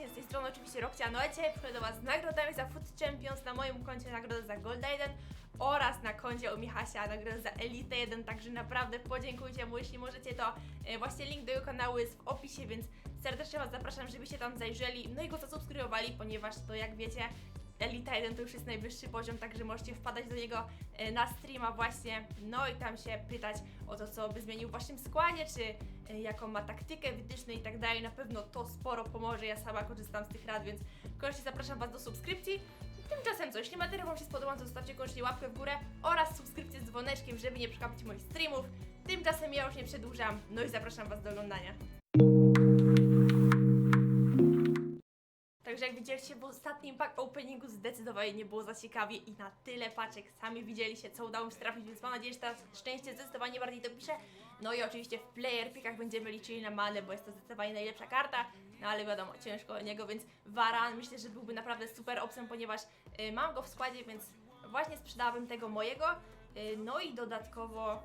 serdecznie, z tej strony oczywiście Roxia, no a dzisiaj przychodzę do Was z nagrodami za Food Champions, na moim koncie nagroda za Gold 1 oraz na koncie u Michasia nagroda za Elite 1, także naprawdę podziękujcie mu, jeśli możecie to e, właśnie link do jego kanału jest w opisie, więc serdecznie Was zapraszam, żebyście tam zajrzeli, no i go zasubskrybowali, ponieważ to jak wiecie Elita 1 to już jest najwyższy poziom, także możecie wpadać do niego e, na streama właśnie, no i tam się pytać o to, co by zmienił w Waszym składzie, czy e, jaką ma taktykę, wytyczne i tak dalej. Na pewno to sporo pomoże, ja sama korzystam z tych rad, więc koniecznie zapraszam Was do subskrypcji. Tymczasem co, jeśli materiał Wam się spodobał, to zostawcie koniecznie łapkę w górę oraz subskrypcję z dzwoneczkiem, żeby nie przegapić moich streamów. Tymczasem ja już nie przedłużam, no i zapraszam Was do oglądania. Jak widzieliście w ostatnim pack openingu zdecydowanie nie było za ciekawie i na tyle paczek sami widzieliście co udało mi się trafić, więc mam nadzieję, że teraz szczęście zdecydowanie bardziej dopisze. No i oczywiście w player pickach będziemy liczyli na manę, bo jest to zdecydowanie najlepsza karta, no ale wiadomo, ciężko o niego, więc Varan myślę, że byłby naprawdę super opcją, ponieważ y, mam go w składzie, więc właśnie sprzedałabym tego mojego. Y, no i dodatkowo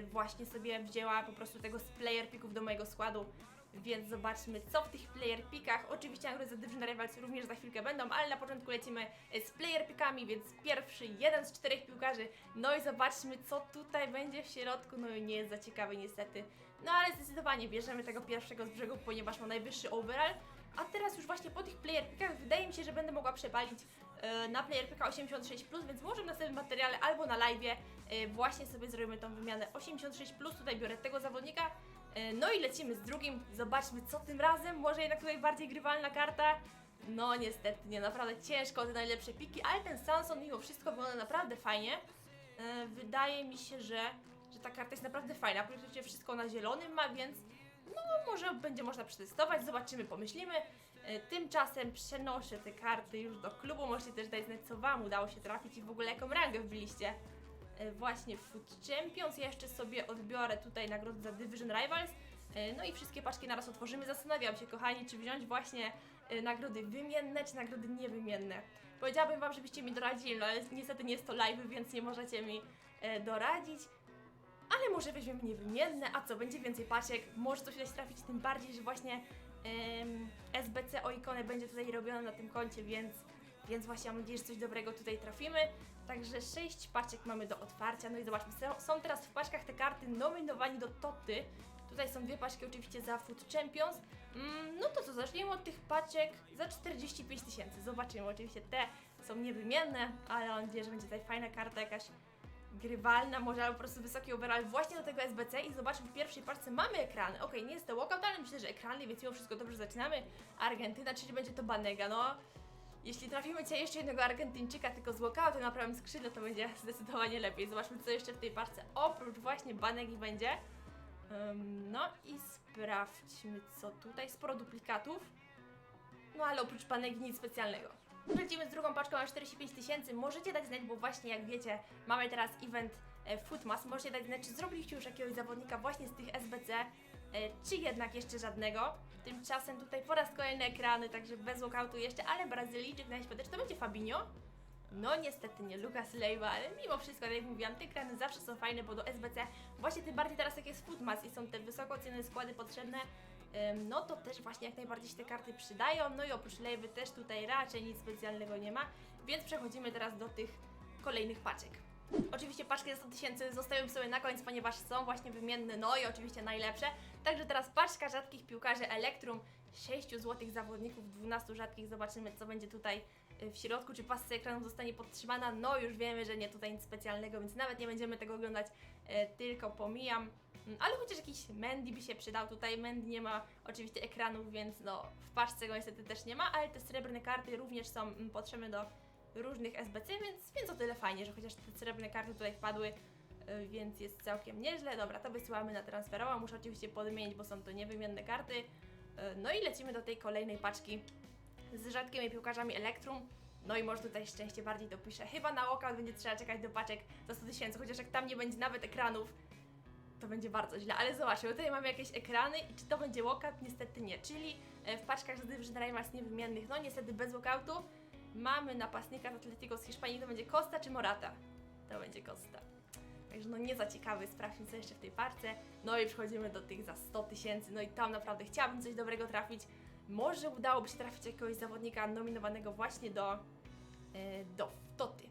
y, właśnie sobie wzięła po prostu tego z player picków do mojego składu. Więc zobaczmy, co w tych player pickach. Oczywiście nagrody za Division Rivals również za chwilkę będą, ale na początku lecimy e, z player pickami, więc pierwszy, jeden z czterech piłkarzy. No i zobaczmy, co tutaj będzie w środku. No i nie jest za ciekawy niestety. No ale zdecydowanie bierzemy tego pierwszego z brzegu, ponieważ ma najwyższy overall. A teraz już właśnie po tych player pickach wydaje mi się, że będę mogła przepalić e, na player picka 86+, więc może w następnym materiale albo na live e, właśnie sobie zrobimy tą wymianę 86+. Tutaj biorę tego zawodnika. E, No i lecimy z drugim, zobaczmy co tym razem, może jednak tutaj bardziej grywalna karta. No niestety, nie, naprawdę ciężko te najlepsze piki, ale ten Samson mimo wszystko wygląda naprawdę fajnie. E, Wydaje mi się, że, że ta karta jest naprawdę fajna, praktycznie wszystko na zielonym ma, więc no może będzie można przetestować, zobaczymy, pomyślimy. E, Tymczasem przenoszę te karty już do klubu, możecie też dać znać co Wam udało się trafić i w ogóle jaką rangę wbiliście właśnie w Food Champions. Ja jeszcze sobie odbiorę tutaj nagrodę za Division Rivals. E, No i wszystkie paczki naraz otworzymy. Zastanawiam się, kochani, czy wziąć właśnie e, nagrody wymienne, czy nagrody niewymienne. Powiedziałabym Wam, żebyście mi doradzili, no ale niestety nie jest to live, więc nie możecie mi e, doradzić. Ale może weźmiemy niewymienne, a co, będzie więcej paczek, może coś się trafić, tym bardziej, że właśnie em, SBC o ikonę będzie tutaj robione na tym koncie, więc, więc właśnie mam nadzieję, że coś dobrego tutaj trafimy. Także 6 paczek mamy do otwarcia, no i zobaczmy, są- teraz w paczkach te karty nominowani do Toty. Tutaj są dwie paczki oczywiście za Food Champions. Mm, no to co, zacznijmy od tych paczek za 45 tysięcy. Zobaczymy, oczywiście te są niewymienne, ale mam nadzieję, że będzie tutaj fajna karta jakaś grywalna, może albo po prostu wysoki overall właśnie do tego SBC i zobaczmy w pierwszej paczce mamy ekrany. Okej, nie jest to walkout, ale myślę, że ekrany, więc mimo wszystko dobrze zaczynamy. Argentyna, czyli będzie to Banega, no. Jeśli trafimy dzisiaj jeszcze jednego Argentyńczyka tylko z walkoutem na prawym skrzydle, to będzie zdecydowanie lepiej. Zobaczmy, co jeszcze w tej paczce oprócz właśnie Banegi będzie. Ym, no i sprawdźmy, co tutaj. Sporo duplikatów. No ale oprócz Banegi nic specjalnego. Lecimy z drugą paczką na 45 tysięcy. Możecie dać znać, bo właśnie jak wiecie, mamy teraz event e, Footmas. Możecie dać znać, czy zrobiliście już jakiegoś zawodnika właśnie z tych SBC, e, czy jednak jeszcze żadnego. Tymczasem tutaj po raz kolejny ekrany, także bez walkoutu jeszcze, ale Brazylijczyk na SPD, czy to będzie Fabinho? No niestety nie Lucas Leiva, ale mimo wszystko, tak jak mówiłam, te ekrany zawsze są fajne, bo do SBC, właśnie tym bardziej teraz jak jest Footmas i są te wysoko cenne składy potrzebne, no to też właśnie jak najbardziej się te karty przydają, no i oprócz Leivy też tutaj raczej nic specjalnego nie ma, więc przechodzimy teraz do tych kolejnych paczek. Oczywiście paczki za 100 tysięcy zostawiam sobie na koniec, ponieważ są właśnie wymienne, no i oczywiście najlepsze. Także teraz paczka rzadkich piłkarzy Elektrum, 6 złotych zawodników, 12 rzadkich. Zobaczymy, co będzie tutaj y, w środku, czy pasja ekranu zostanie podtrzymana. No już wiemy, że nie tutaj nic specjalnego, więc nawet nie będziemy tego oglądać, e, tylko pomijam. Mm, Ale chociaż jakiś Mendy by się przydał tutaj. Mendy nie ma oczywiście ekranów, więc no w paczce go niestety też nie ma, ale te srebrne karty również są mm, potrzebne do różnych SBC, więc, więc o tyle fajnie, że chociaż te srebrne karty tutaj wpadły, y, więc jest całkiem nieźle. Dobra, to wysyłamy na transferowa. Muszę oczywiście podmienić, bo są to niewymienne karty. Y, No i lecimy do tej kolejnej paczki z rzadkimi piłkarzami Elektrum. No i może tutaj szczęście bardziej dopiszę. Chyba na walkout będzie trzeba czekać do paczek za 100 tysięcy, chociaż jak tam nie będzie nawet ekranów, to będzie bardzo źle. Ale zobaczmy, tutaj mamy jakieś ekrany i czy to będzie walkout? Niestety nie. Czyli e, w paczkach z Division Rivals niewymiennych, no niestety bez walkoutu. Mamy napastnika z Atletico z Hiszpanii, to będzie Costa czy Morata? To będzie Costa. Także no nie za ciekawy, sprawdźmy co jeszcze w tej parce. No i przechodzimy do tych za 100 tysięcy, no i tam naprawdę chciałabym coś dobrego trafić. może udałoby się trafić jakiegoś zawodnika nominowanego właśnie do, e, do Toty.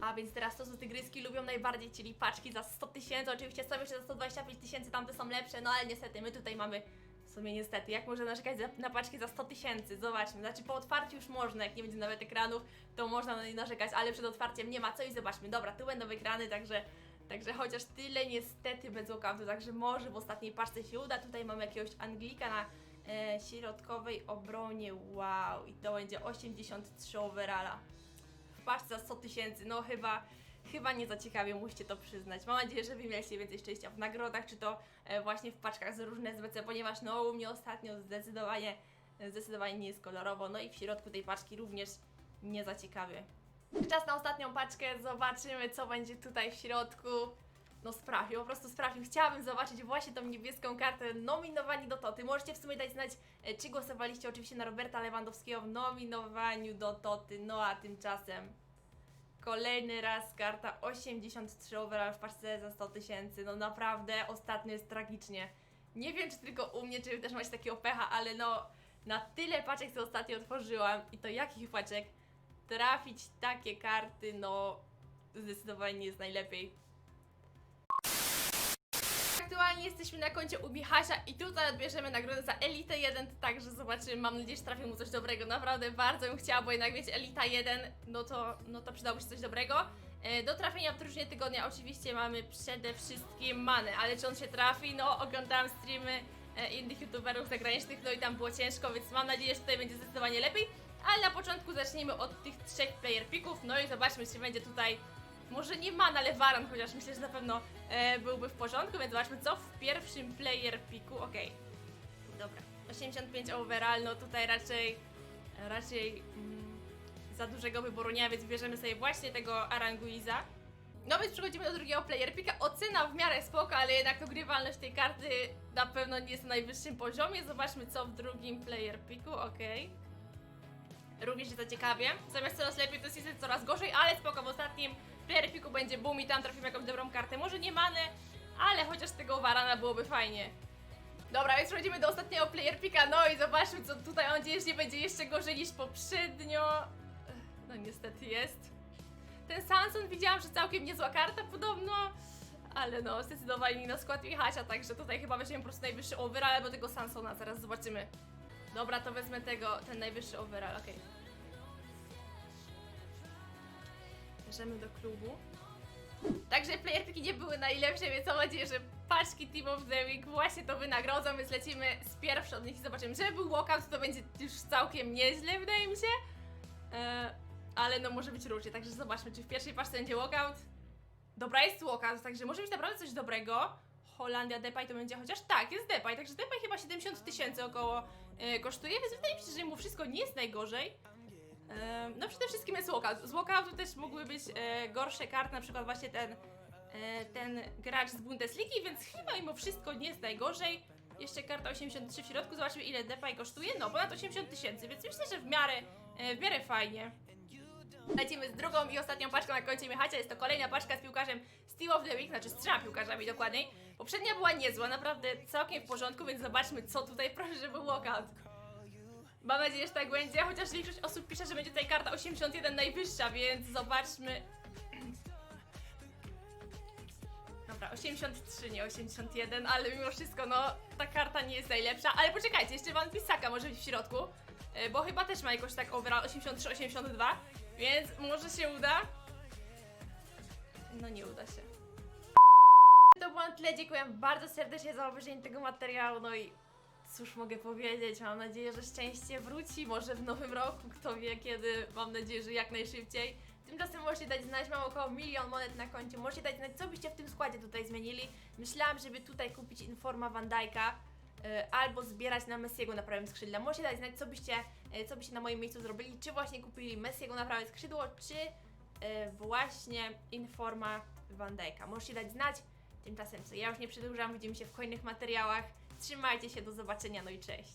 A więc teraz to, co tygryski lubią najbardziej, czyli paczki za 100 tysięcy. Oczywiście są jeszcze za 125 tysięcy, tamte są lepsze, no ale niestety my tutaj mamy. Sumie niestety, jak można narzekać na paczki za 100 tysięcy? Zobaczmy, znaczy po otwarciu już można, jak nie będzie nawet ekranów, to można na nie narzekać, ale przed otwarciem nie ma co i zobaczmy. Dobra, tu będą ekrany, także, także chociaż tyle niestety bez walkoutu, także może w ostatniej paczce się uda. Tutaj mamy jakiegoś Anglika na e, środkowej obronie, wow, i to będzie 83 overalla. W paczce za 100 tysięcy, no chyba, chyba nie za ciekawie, musicie to przyznać. Mam nadzieję, że wy mieliście więcej szczęścia w nagrodach, czy to e, właśnie w paczkach za różne SBC, ponieważ no u mnie ostatnio zdecydowanie, zdecydowanie nie jest kolorowo, no i w środku tej paczki również nie za ciekawie. Czas na ostatnią paczkę, zobaczymy co będzie tutaj w środku. No sprawdź, po prostu sprawdź. Chciałabym zobaczyć właśnie tą niebieską kartę nominowani do Toty. Możecie w sumie dać znać, e, czy głosowaliście oczywiście na Roberta Lewandowskiego w nominowaniu do Toty. No a tymczasem kolejny raz karta 83 overall w paczce za 100 tysięcy. No naprawdę ostatnio jest tragicznie. Nie wiem, czy tylko u mnie, czy wy też macie takiego pecha, ale no na tyle paczek, co ostatnio otworzyłam i to jakich paczek, trafić takie karty, no zdecydowanie nie jest najlepiej. Aktualnie jesteśmy na koncie u Michasia i tutaj odbierzemy nagrodę za Elite 1, także zobaczymy, mam nadzieję, że trafi mu coś dobrego. Naprawdę bardzo bym chciała, bo jednak wiecie, Elita 1, no to, no to przydałoby się coś dobrego. E, Do trafienia w drużynie tygodnia oczywiście mamy przede wszystkim Manę, ale czy on się trafi? No, oglądałam streamy e, innych youtuberów zagranicznych, no i tam było ciężko, więc mam nadzieję, że tutaj będzie zdecydowanie lepiej. Ale na początku zacznijmy od tych trzech player picków, no i zobaczmy, czy będzie tutaj może nie man, ale waran, chociaż myślę, że na pewno e, byłby w porządku, więc zobaczmy co w pierwszym player piku. Okej, dobra. 85 overall, no tutaj raczej, raczej mm, za dużego wyboru nie więc bierzemy sobie właśnie tego Aranguiza. No więc przechodzimy do drugiego player pika. Ocena w miarę spoko, ale jednak ogrywalność tej karty na pewno nie jest na najwyższym poziomie. Zobaczmy co w drugim player piku, okej. Również się zaciekawię. Zamiast coraz lepiej, to jest coraz gorzej, ale spoko, w ostatnim piku będzie boom i tam trafimy jakąś dobrą kartę. Może nie manę, ale chociaż tego warana byłoby fajnie. Dobra, więc przechodzimy do ostatniego player pika, no i zobaczmy co tutaj mam nadzieję, że nie będzie jeszcze gorzej niż poprzednio. No niestety jest. Ten Sanson widziałam, że całkiem niezła karta podobno, ale no zdecydowali na skład Michasia, także tutaj chyba weźmiemy po prostu najwyższy overall albo tego Sansona, zaraz zobaczymy. Dobra, to wezmę tego, ten najwyższy overall, okej. Bierzemy do klubu. Także playerpiki nie były najlepsze, więc mam nadzieję, że paczki Team of the Week właśnie to wynagrodzą, więc lecimy z pierwszej od nich i zobaczymy. Żeby był walkout, to będzie już całkiem nieźle, wydaje mi się. E, ale no może być różnie, także zobaczmy, czy w pierwszej paczce będzie walkout. Dobra, jest walkout, także może być naprawdę coś dobrego. Holandia Depay to będzie chociaż tak, jest Depay, także Depay chyba 70 tysięcy około e, kosztuje, więc wydaje mi się, że mu wszystko nie jest najgorzej. No przede wszystkim jest walkout. Z walkoutu też mogły być e, gorsze karty, na przykład właśnie ten, e, ten gracz z Bundesligi, więc chyba mimo wszystko nie jest najgorzej. Jeszcze karta 83 w środku, zobaczmy ile Depay kosztuje. No, ponad 80 tysięcy, więc myślę, że w miarę, e, w miarę fajnie. Lecimy z drugą i ostatnią paczką na koncie Michacia. Jest to kolejna paczka z piłkarzem Steve of the Week, znaczy z trzema piłkarzami dokładniej. Poprzednia była niezła, naprawdę całkiem w porządku, więc zobaczmy co tutaj proszę, żeby walkout. Mam nadzieję, że tak będzie, chociaż większość osób pisze, że będzie tutaj karta 81 najwyższa, więc zobaczmy. Dobra, 83, nie 81, ale mimo wszystko, no, ta karta nie jest najlepsza. Ale poczekajcie, jeszcze Van Pisaka może być w środku, e, bo chyba też ma jakoś tak overall 83-82, więc może się uda. No nie uda się. To było na tyle, dziękuję bardzo serdecznie za obejrzenie tego materiału, no i cóż mogę powiedzieć, mam nadzieję, że szczęście wróci, może w nowym roku, kto wie kiedy, mam nadzieję, że jak najszybciej. Tymczasem możecie dać znać, mam około milion monet na koncie, możecie dać znać, co byście w tym składzie tutaj zmienili. Myślałam, żeby tutaj kupić Informa Van Dijk'a, y, albo zbierać na Messiego na prawym skrzydle. Możecie dać znać, co byście, y, co byście na moim miejscu zrobili, czy właśnie kupili Messiego na prawe skrzydło, czy y, właśnie Informa Van Dijk'a. Możecie dać znać. Tymczasem co, ja już nie przedłużam, widzimy się w kolejnych materiałach. Trzymajcie się, do zobaczenia, no i cześć.